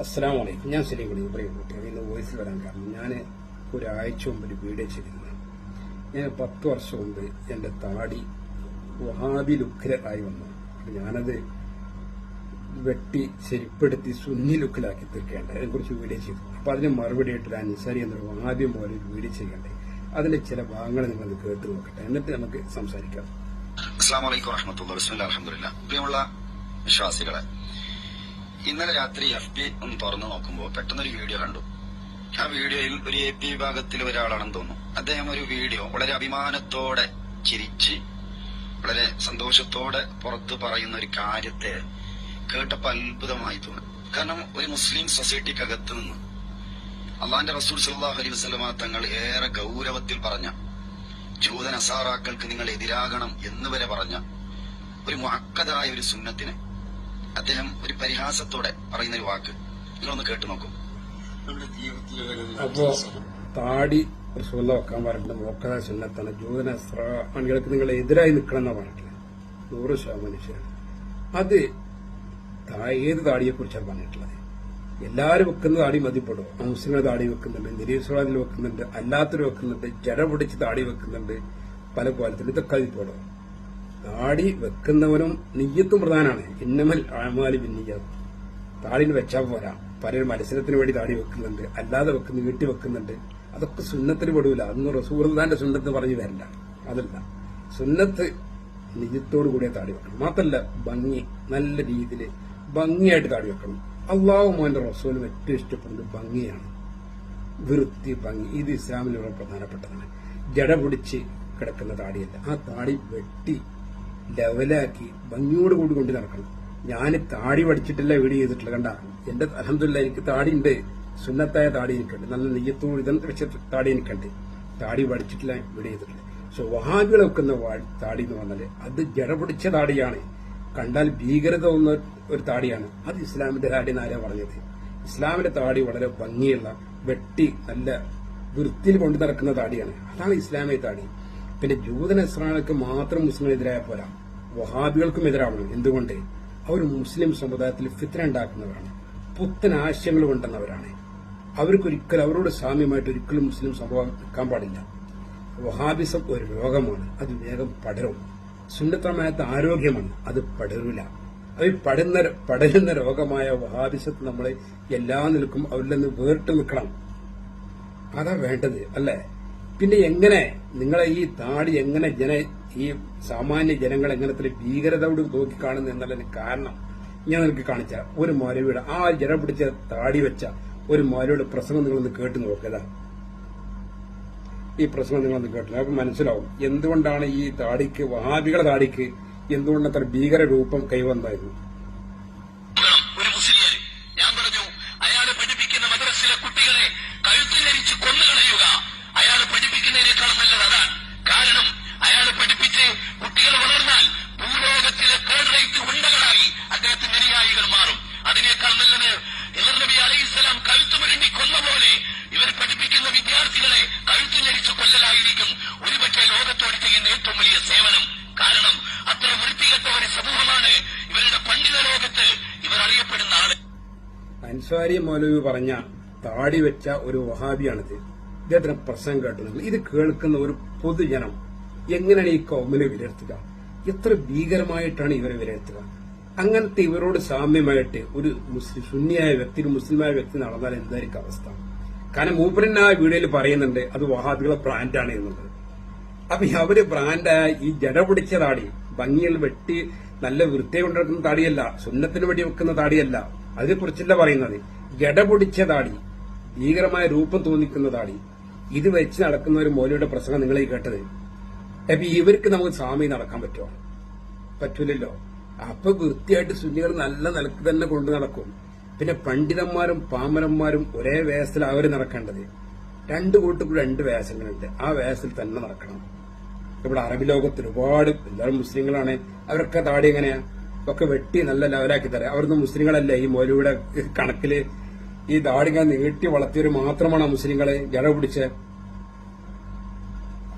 അസ്സാം വലൈക്കും ഞാൻ ശരി കൂടി കുട്ടികൾ ഇന്ന് വോയിസിൽ വരാൻ കാരണം ഞാൻ ഒരാഴ്ച മുമ്പ് ഒരു വീഡിയോ ചെയ്തിരുന്നു. ഞാൻ പത്ത് വർഷം മുമ്പ് എന്റെ താടി വഹാബി ലുക്കിലായി വന്നു. അപ്പൊ ഞാനത് വെട്ടി ശരിപ്പെടുത്തി സുന്നി ലുക്കിലാക്കി തീർക്കേണ്ട. അതിനെക്കുറിച്ച് വീഡിയോ ചെയ്തു. അപ്പൊ അതിന് മറുപടി ആയിട്ട് അൻസാരി എന്നൊരു വഹാബി പോലെ ഒരു വീഡിയോ ചെയ്യണ്ടേ? അതിന്റെ ചില ഭാഗങ്ങൾ നിങ്ങൾ കേട്ട് നോക്കട്ടെ. എന്നിട്ട് നമുക്ക് സംസാരിക്കാം. അസ്സാം വലൈക്കും വാഹമത്തുള്ള പ്രിയമുള്ള വിശ്വാസികളെ ഇന്നലെ രാത്രി എഫ് ബി ഒന്ന് തുറന്നു നോക്കുമ്പോൾ പെട്ടെന്നൊരു വീഡിയോ കണ്ടു. ആ വീഡിയോയിൽ ഒരു എ പി വിഭാഗത്തിൽ ഒരാളാണെന്ന് തോന്നുന്നു. അദ്ദേഹം ഒരു വീഡിയോ വളരെ അഭിമാനത്തോടെ ചിരിച്ച് വളരെ സന്തോഷത്തോടെ പുറത്തു പറയുന്ന ഒരു കാര്യത്തെ കേട്ടപ്പോൾ അത്ഭുതമായി തോന്നി. കാരണം ഒരു മുസ്ലിം സൊസൈറ്റിക്കകത്ത് നിന്ന് അള്ളാന്റെ റസൂൽ സല്ലാഹു അലൈഹി വസ്ലമ തങ്ങൾ ഏറെ ഗൗരവത്തിൽ പറഞ്ഞ ജൂത അസാറാക്കൾക്ക് നിങ്ങൾ എതിരാകണം എന്ന് വരെ പറഞ്ഞ ഒരു മുഅക്കദായ ഒരു സുന്നത്തിന് അദ്ദേഹം ഒരു പരിഹാസത്തോടെ പറയുന്ന ഒരു വാക്ക്. നിങ്ങളൊന്ന് കേട്ടു നോക്കൂ. അപ്പോ താടി റസൂല വെക്കാൻ പറഞ്ഞിട്ട് നോക്കാതെ സുന്നത്താണ് ജൂതന അണികൾക്ക് നിങ്ങൾ എതിരായി നിൽക്കണം എന്നാ പറഞ്ഞിട്ടില്ല നൂറ് ശതമാനം ശരിയാണ് അത് ഏത് താടിയെ കുറിച്ചാണ് പറഞ്ഞിട്ടുള്ളത്? എല്ലാവരും വെക്കുന്ന താടി മതിപ്പെടും. ആ മുസ്ലിങ്ങൾ താടി വെക്കുന്നുണ്ട്. നിരീശ്വരവാദികൾ വെക്കുന്നുണ്ട്. അല്ലാത്തവർ വെക്കുന്നുണ്ട്. ജട പിടിച്ച് താടി വെക്കുന്നുണ്ട്. പല കോലത്തിൽ ഇതൊക്കെ അതിപ്പെടും താടി വെക്കുന്നവനും നെയ്യത്തും പ്രധാനമാണ് ഇന്നമൽ ആമാലി പിന്നിയ്യാത്ത് താടിന് വെച്ചാൽ പോരാ. പലരും മത്സരത്തിന് വേണ്ടി താടി വെക്കുന്നുണ്ട്. അല്ലാതെ വെക്കുന്നു വീട്ടിൽ വെക്കുന്നുണ്ട്. അതൊക്കെ സുന്നത്തിന് പെടൂല. അന്ന് റസൂർദാന്റെ സുന്നത്ത് പറഞ്ഞു വരില്ല അതല്ല. സുന്നത്ത് നിജത്തോടു കൂടിയ താടി വെക്കണം. മാത്രല്ല ഭംഗി നല്ല രീതിയിൽ ഭംഗിയായിട്ട് താടി വെക്കണം. അള്ളാഹു മോന്റെ റസൂലും ഏറ്റവും ഇഷ്ടപ്പെടുന്നത് ഭംഗിയാണ്. വൃത്തി ഭംഗി. ഇത് ഇസ്ലാമിൽ പ്രധാനപ്പെട്ടതാണ്. ജട പിടിച്ച് കിടക്കുന്ന താടിയല്ല. ആ താടി വെട്ടി ലെവലാക്കി ഭംഗിയോട് കൂടി കൊണ്ട് നടക്കണം. ഞാൻ താടി പഠിച്ചിട്ടില്ല വീട് ചെയ്തിട്ടില്ല കണ്ട? എന്റെ അലഹമില്ല എനിക്ക് താടി ഉണ്ട്. സുന്നത്തായ താടി എനിക്കുണ്ട്. നല്ല നെയ്യത്തോട് ഇതം വെച്ച താടി എനിക്കുണ്ട്. താടി പഠിച്ചിട്ടില്ല വീട് ചെയ്തിട്ടില്ല സോ വഹാബികൾ വെക്കുന്ന താടി എന്ന് പറഞ്ഞാൽ അത് ജടപിടിച്ച താടിയാണ്. കണ്ടാൽ ഭീകരത തോന്നുന്ന ഒരു താടിയാണ്. അത് ഇസ്ലാമിന്റെ താടി എന്നാരാ പറഞ്ഞത്? ഇസ്ലാമിന്റെ താടി വളരെ ഭംഗിയുള്ള വെട്ടി നല്ല വൃത്തിയിൽ കൊണ്ടു നടക്കുന്ന താടിയാണ്. അതാണ് ഇസ്ലാമിക താടി. പിന്നെ ജൂതൻ ഇസ്ലാമിക്ക് മാത്രം മുസ്ലിമെതിരായ പോരാ. വഹാബികൾക്കും എതിരാവണം. എന്തുകൊണ്ട്? അവർ മുസ്ലിം സമുദായത്തിൽ ഫിത്ര ഉണ്ടാക്കുന്നവരാണ്. പുത്തൻ ആശയങ്ങൾ കൊണ്ടുവന്നവരാണ്. അവർക്കൊരിക്കലും അവരോട് സാമ്യമായിട്ട് ഒരിക്കലും മുസ്ലിം സമൂഹം നിൽക്കാൻ പാടില്ല. വഹാബിസം ഒരു രോഗമാണ്. അത് വേഗം പടരും. സുന്നത്തമായത് ആരോഗ്യമാണ്. അത് പടരില്ല അത് പടരുന്ന പടരുന്ന രോഗമായ വഹാബിസത്ത് നമ്മളെ എല്ലാ നിൽക്കും അവരിൽ നിന്ന് വേറിട്ട് നിൽക്കണം. അതാ വേണ്ടത് അല്ലേ? പിന്നെ എങ്ങനെ നിങ്ങളെ ഈ താടി എങ്ങനെ ജന ഈ സാമാന്യ ജനങ്ങൾ എങ്ങനത്തെ ഭീകരതയോട് നോക്കി കാണുന്നു എന്നുള്ളതിന് കാരണം ഞാൻ നിങ്ങൾക്ക് കാണിച്ച. ഒരു മരവിയുടെ ആ ജന പിടിച്ച താടി വെച്ച ഒരു മരവിയുടെ പ്രസംഗം നിങ്ങളൊന്ന് കേട്ട് നോക്കുക ഈ പ്രസംഗം നിങ്ങളൊന്ന് കേട്ടില്ല അപ്പൊ മനസ്സിലാവും. എന്തുകൊണ്ടാണ് ഈ താടിക്ക് വഹാബികളുടെ താടിക്ക് എന്തുകൊണ്ട് അത്ര ഭീകര രൂപം കൈവന്നായിരുന്നു ഞാൻ പറഞ്ഞു അയാളെ പഠിപ്പിക്കുന്ന മദ്രസിലെ കുട്ടികളെ കഴുത്തിലരിച്ച് കൊന്നുകളയുക. അയാൾ പഠിപ്പിക്കുന്നതിനേക്കാളും നല്ലത് അതാണ്. കാരണം അയാൾ പഠിപ്പിച്ച് കുട്ടികൾ വളർന്നാൽ ഭൂലോകത്തിലെ തേർഡ് ഉണ്ടകളായി അദ്ദേഹത്തിന്റെ അനുയായികൾ മാറും. അതിനേക്കാൾ നല്ലത് ഇവർ നബി അലൈഹിസ്സലാം കഴുത്തുമുരുണ്ടി കൊന്ന പോലെ ഇവർ പഠിപ്പിക്കുന്ന വിദ്യാർത്ഥികളെ കഴുത്തിലരിച്ച് കൊല്ലലായിരിക്കും. ഒരുപക്ഷെ ലോകത്തോട് ചെയ്യുന്ന ഏറ്റവും വലിയ സേവനം. കാരണം അത്ര വൃത്തികെട്ട ഒരു സമൂഹമാണ് ഇവരുടെ പണ്ഡിത ലോകത്ത് ഇവർ അറിയപ്പെടുന്ന ആൾ. അൻസാരി മൗലവി പറഞ്ഞ താടി വെച്ച ഒരു വഹാബിയാണിത്. ഇദ്ദേഹത്തിന് പ്രസംഗം കേട്ടിരുന്നു ഇത് കേൾക്കുന്ന ഒരു പൊതുജനം എങ്ങനെയാണ് ഈ കൗമിനെ വിലയിരുത്തുക? എത്ര ഭീകരമായിട്ടാണ് ഇവരെ വിലയിരുത്തുക? അങ്ങനത്തെ ഇവരോട് സാമ്യമായിട്ട് ഒരു മുസ്ലിം ശൂന്യായ വ്യക്തി ഒരു മുസ്ലിമായ വ്യക്തി നടന്നാൽ എന്തായിരിക്കും അവസ്ഥ? കാരണം മൂപ്പരൻ ആ വീഡിയോയിൽ പറയുന്നുണ്ട് അത് വഹാബികളെ ബ്രാൻഡാണ് എന്നുള്ളത്. അപ്പൊ അവർ ബ്രാൻഡായ ഈ ജട പിടിച്ച താടി ഭംഗിയിൽ വെട്ടി നല്ല വൃത്തി കൊണ്ടിരിക്കുന്ന താടിയല്ല സുന്നത്തിന് വേണ്ടി വെക്കുന്ന താടിയല്ല. അതിനെക്കുറിച്ചല്ല പറയുന്നത്. ജട പിടിച്ച താടി ഭീകരമായ രൂപം തോന്നിക്കുന്ന താടി ഇത് വെച്ച് നടക്കുന്ന ഒരു മോലിയുടെ പ്രസംഗം നിങ്ങൾ ഈ കേട്ടത്. അപ്പൊ ഇവർക്ക് നമുക്ക് സ്വാമി നടക്കാൻ പറ്റുമോ? പറ്റൂലല്ലോ. അപ്പൊ വൃത്തിയായിട്ട് സുന്നികൾ നല്ല നിലയ്ക്ക് തന്നെ കൊണ്ടു നടക്കും. പിന്നെ പണ്ഡിതന്മാരും പാമരന്മാരും ഒരേ വേസത്തിൽ അവർ നടക്കേണ്ടത്. രണ്ടു കൂട്ടുകൾ രണ്ട് വേസങ്ങളുണ്ട്. ആ വേസത്തിൽ തന്നെ നടക്കണം. ഇവിടെ അറബി ലോകത്ത് ഒരുപാട് എല്ലാവരും മുസ്ലിങ്ങളാണ്. അവരൊക്കെ താടി എങ്ങനെയാ? ഒക്കെ വെട്ടി നല്ല ലെവലാക്കി തരാം. അവരൊന്നും മുസ്ലിങ്ങളല്ല ഈ മോലിയുടെ കണക്കിൽ ഈ ദാടിക നീട്ടി വളർത്തിയവർ മാത്രമാണ് മുസ്ലിങ്ങളെ ജട പിടിച്ച്.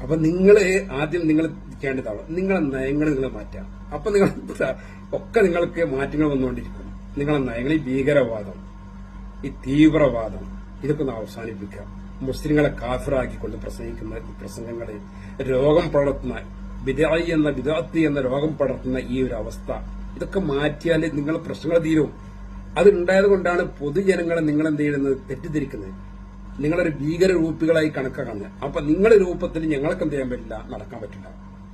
അപ്പൊ നിങ്ങൾ ആദ്യം നിങ്ങൾ ചെയ്യേണ്ടതാണ് നിങ്ങളെ നയങ്ങൾ നിങ്ങൾ മാറ്റാം. അപ്പൊ നിങ്ങൾ ഒക്കെ നിങ്ങൾക്ക് മാറ്റങ്ങൾ വന്നുകൊണ്ടിരിക്കും. നിങ്ങളെ നയങ്ങൾ ഈ ഭീകരവാദം ഈ തീവ്രവാദം ഇതൊക്കെ ഒന്ന് അവസാനിപ്പിക്കാം മുസ്ലിങ്ങളെ കാഫിറാക്കിക്കൊണ്ട് പ്രസംഗിക്കുന്ന പ്രസംഗങ്ങളെ രോഗം പടർത്തുന്ന ബിദായി എന്ന ബിദാത്തി എന്ന രോഗം പടർത്തുന്ന ഈ ഒരു അവസ്ഥ ഇതൊക്കെ മാറ്റിയാൽ നിങ്ങളെ പ്രശ്നങ്ങൾ തീരും. അത് ഉണ്ടായത് കൊണ്ടാണ് പൊതുജനങ്ങളെ നിങ്ങൾ എന്ത് ചെയ്യുന്നത്? തെറ്റിദ്ധരിക്കുന്നത്. നിങ്ങളൊരു ഭീകര രൂപികളായി കണക്കാക്കുന്നത് അപ്പൊ നിങ്ങളുടെ രൂപത്തിൽ ഞങ്ങൾക്ക് എന്ത് ചെയ്യാൻ പറ്റില്ല? നടക്കാൻ പറ്റില്ല.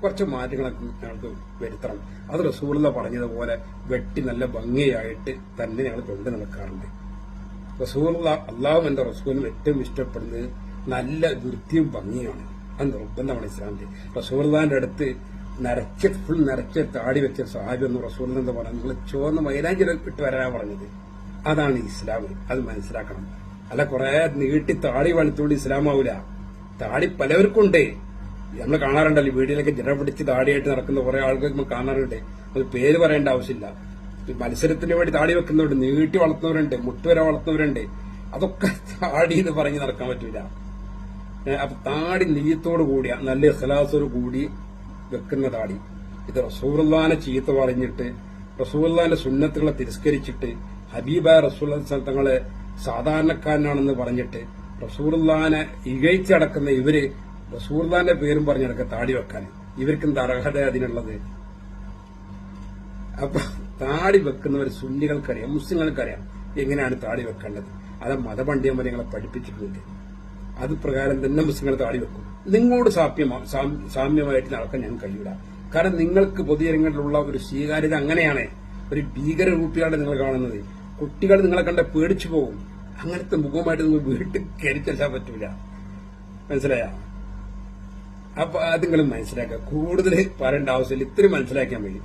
കുറച്ച് മാറ്റങ്ങളൊക്കെ ഞങ്ങൾക്ക് വരുത്തണം. അത് റസൂലുള്ള പറഞ്ഞതുപോലെ വെട്ടി നല്ല ഭംഗിയായിട്ട് തന്നെ ഞങ്ങൾ കൊണ്ടു നടക്കാറുണ്ട്. റസൂലുള്ള അള്ളാഹും എന്റെ റസൂലും ഏറ്റവും ഇഷ്ടപ്പെടുന്നത് നല്ല വൃത്തിയും ഭംഗിയാണ് അത് നിർബന്ധമാണ് ഇസ്ലാമിന്റെ റസൂർദാന്റെ അടുത്ത് നരച്ച ഫുൾ നിറച്ച് താടി വെച്ച സാഹിബ് എന്ന് റസൂൽ എന്ന് പറഞ്ഞു നിങ്ങൾ ചുവന്ന മൈലാഞ്ചി ഇട്ട് വരാൻ പറഞ്ഞത്. അതാണ് ഇസ്ലാം. അത് മനസ്സിലാക്കണം. അല്ല കുറെ നീട്ടി താടി വളർത്തുകൊണ്ട് ഇസ്ലാം താടി പലവർക്കും ഉണ്ട്. നമ്മൾ കാണാറുണ്ടല്ലോ വീടിലൊക്കെ ജനം പിടിച്ച് താടിയായിട്ട് നടക്കുന്ന കുറെ ആൾക്കാർ നമ്മൾ കാണാറുണ്ട്. അത് പേര് പറയേണ്ട ആവശ്യമില്ല. മത്സരത്തിന് വേണ്ടി താടി വെക്കുന്നവരുണ്ട് നീട്ടി വളർത്തുന്നവരുണ്ട് മുട്ടുവര വളർത്തുന്നവരുണ്ട്. അതൊക്കെ താടി എന്ന് പറഞ്ഞ് നടക്കാൻ പറ്റൂല. അപ്പൊ താടി നീയത്തോടു കൂടിയ നല്ല ഇഖലാസോട് കൂടി വെക്കുന്ന താടി ഇത് റസൂറുല്ലാനെ ചീത്ത പറഞ്ഞിട്ട് റസൂല്ലാന്റെ സുന്നത്തുകളെ തിരസ്കരിച്ചിട്ട് ഹബീബായ റസൂൽ തങ്ങളെ സാധാരണക്കാരനാണെന്ന് പറഞ്ഞിട്ട് റസൂറുല്ലാനെ ഇകഴ്ച്ചടക്കുന്ന ഇവർ റസൂർലാന്റെ പേരും പറഞ്ഞിടക്ക താടി വെക്കാൻ. ഇവർക്ക് എന്താ അർഹത അതിനുള്ളത്? അപ്പൊ താടി വെക്കുന്നവർ സുന്നികൾക്കറിയാം മുസ്ലിങ്ങൾക്കറിയാം എങ്ങനെയാണ് താടി വെക്കേണ്ടത്. അത് മതപണ്ഡിതന്മാരെ ഞങ്ങളെ പഠിപ്പിച്ചിട്ടുണ്ട് അത് പ്രകാരം തന്നെ മുസ്ലിങ്ങൾ താടി വെക്കും. നിങ്ങളോട് സാമ്യമാണ് സാമ്യമായിട്ട് നടക്കാൻ ഞാൻ കഴിയൂല. കാരണം നിങ്ങൾക്ക് പൊതുജനങ്ങളിലുള്ള ഒരു സ്വീകാര്യത അങ്ങനെയാണ്. ഒരു ഭീകര രൂപിയാണ് നിങ്ങൾ കാണുന്നത്. കുട്ടികൾ നിങ്ങളെ കണ്ട പേടിച്ചു പോകും. അങ്ങനത്തെ മുഖമായിട്ട് നിങ്ങൾ വീട്ടിൽ കയറി ചെല്ലാൻ പറ്റൂല. മനസ്സിലായ? അപ്പൊ അത് നിങ്ങൾ മനസ്സിലാക്കുക. കൂടുതൽ പറയേണ്ട ആവശ്യമില്ല. ഇത്രയും മനസ്സിലാക്കിയാൽ മതി.